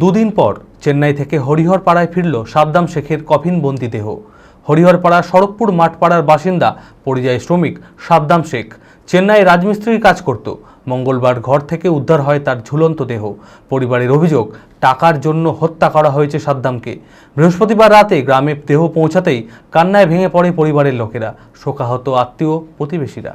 দুদিন পর চেন্নাই থেকে হরিহরপাড়ায় ফিরল সাদ্দাম শেখের কফিনবন্দি দেহ। হরিহরপাড়া সড়কপুর মাঠপাড়ার বাসিন্দা, পরিযায়ী শ্রমিক সাদ্দাম শেখ। চেন্নাই রাজমিস্ত্রির কাজ করত। মঙ্গলবার ঘর থেকে উদ্ধার হয় তার ঝুলন্ত দেহ। পরিবারের অভিযোগ, টাকার জন্য হত্যা করা হয়েছে সাদ্দামকে। বৃহস্পতিবার রাতে গ্রামে দেহ পৌঁছাতেই কান্নায় ভেঙে পড়ে পরিবারের লোকেরা। শোকাহত আত্মীয়, প্রতিবেশীরা।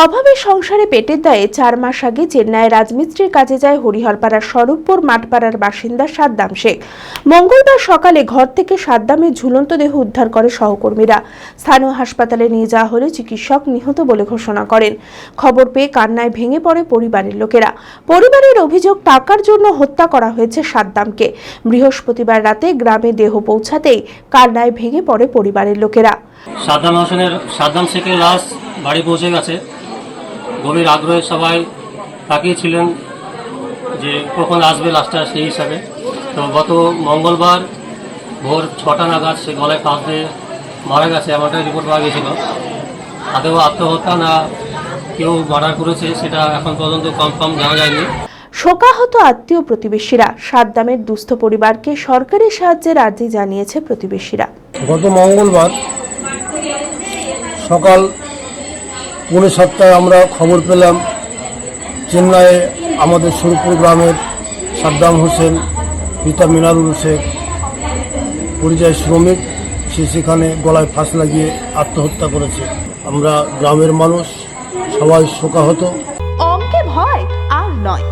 অভাবে সংসারে পেটের দায়ে চার মাস আগে চেন্নাই রাজমিস্ত্রির কাজে যায় হরিহরপাড়ার স্বরূপপুর মাঠপাড়ার বাসিন্দা সাদ্দাম শেখ। মঙ্গলবার সকালে ঘর থেকে সাদ্দামের ঝুলন্ত দেহ উদ্ধার করে সহকর্মীরা। স্থানীয় হাসপাতালে নিয়ে যাওয়া হলে চিকিৎসক নিহত বলে ঘোষণা করেন। খবর পেয়ে কান্নায় ভেঙে পড়ে পরিবারের লোকেরা। পরিবারের অভিযোগ, টাকার জন্য হত্যা করা হয়েছে সাদ্দামকে। বৃহস্পতিবার রাতে গ্রামে দেহ পৌঁছাতেই কান্নায় ভেঙে পড়ে পরিবারের লোকেরা। সাদ্দাম হোসেনের সাদ্দাম শেখের লাশ বাড়ি পৌঁছে গেছে। গভীর আগ্রহে সবাই তাকিয়েছিলেন যে কখন আসবে লাশটা সেই হিসাবে। তো গত মঙ্গলবার ভোর ছটা নাগাদ সে গলায় ফাঁস দিয়ে মারা গেছে এমনটাই রিপোর্ট পাওয়া গেছিল আদৌ আত্মহত্যা না কেউ মার্ডার করেছে সেটা এখন পর্যন্ত কনফার্ম জানা যায়নি। শোকাহত আত্মীয় প্রতিবেশীরা সাদ্দামের দুস্থ পরিবারকে সরকারি সাহায্যের আর্জি জানিয়েছে প্রতিবেশীরা। গত মঙ্গলবার সকাল পৌনে সাতটায় আমরা খবর পেলাম চেন্নাইয়ে আমাদের সুরপুর গ্রামের সাদ্দাম হোসেন, পিতা মিনারুল হোসেন পরিযায়ী শ্রমিক, সে সেখানে গলায় ফাঁস লাগিয়ে আত্মহত্যা করেছে। আমরা গ্রামের মানুষ, সবাই শোকাহত। অঙ্কে ভয় আর নয়।